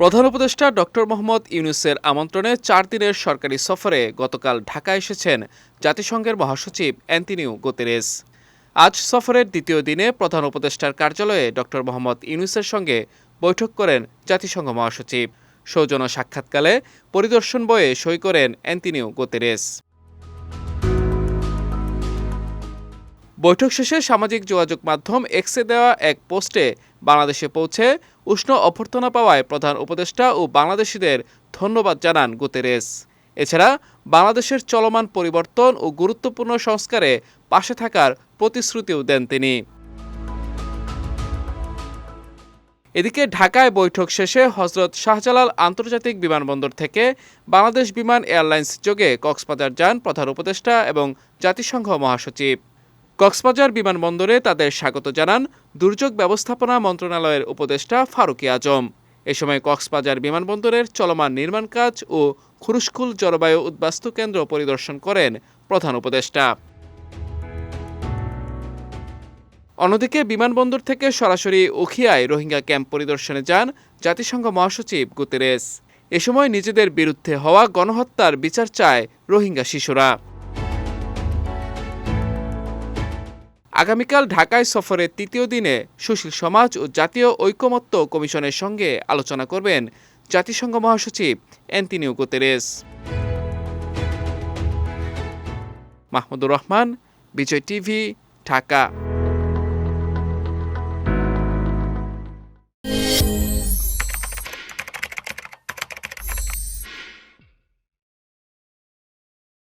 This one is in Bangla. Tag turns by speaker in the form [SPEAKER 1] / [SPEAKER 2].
[SPEAKER 1] প্রধান উপদেষ্টা ডক্টর মোহাম্মদ ইউনুসের আমন্ত্রণে চার দিনের সরকারি সফরে গতকাল ঢাকা এসেছেন জাতিসংঘের মহাসচিব অ্যান্তিনিউ গোতেরেস। আজ সফরের দ্বিতীয় দিনে প্রধান উপদেষ্টার কার্যালয়ে ডক্টর মোহাম্মদ ইউনুসের সঙ্গে বৈঠক করেন জাতিসংঘ মহাসচিব। সৌজন্য সাক্ষাৎকালে পরিদর্শন বয়ে সই করেন অ্যান্তিনিউ গোতেরেস। বৈঠক শেষে সামাজিক যোগাযোগ মাধ্যম এক্সে দেওয়া এক পোস্টে বাংলাদেশে পৌঁছে উষ্ণ অভ্যর্থনা পাওয়ায় প্রধান উপদেষ্টা ও বাংলাদেশিদের ধন্যবাদ জানান গুতেরেস। এছাড়া বাংলাদেশের চলমান পরিবর্তন ও গুরুত্বপূর্ণ সংস্কারে পাশে থাকার প্রতিশ্রুতিও দেন তিনি। এদিকে ঢাকায় বৈঠক শেষে হজরত শাহজালাল আন্তর্জাতিক বিমানবন্দর থেকে বাংলাদেশ বিমান এয়ারলাইন্স যোগে কক্সবাজার যান প্রধান উপদেষ্টা এবং জাতিসংঘ মহাসচিব। কক্সবাজার বিমানবন্দরে তাদের স্বাগত জানান দুর্যোগ ব্যবস্থাপনা মন্ত্রণালয়ের উপদেষ্টা ফারুকি আজম। এ সময় কক্সবাজার বিমানবন্দরের চলমান নির্মাণ কাজ ও খুরুশকুল জলবায়ু উদ্বাস্তু কেন্দ্র পরিদর্শন করেন প্রধান উপদেষ্টা। অন্যদিকে বিমানবন্দর থেকে সরাসরি ওখিয়ায় রোহিঙ্গা ক্যাম্প পরিদর্শনে যান জাতিসংঘ মহাসচিব গুতেরেস। এ সময় নিজেদের বিরুদ্ধে হওয়া গণহত্যার বিচার চায় রোহিঙ্গা শিশুরা। আগামীকাল ঢাকায় সফরের তৃতীয় দিনে সুশীল সমাজ ও জাতীয় ঐকমত্য কমিশনের সঙ্গে আলোচনা করবেন জাতিসংঘ মহাসচিব Antonio Guterres. Mahmudur Rahman, Bijoy TV, Dhaka.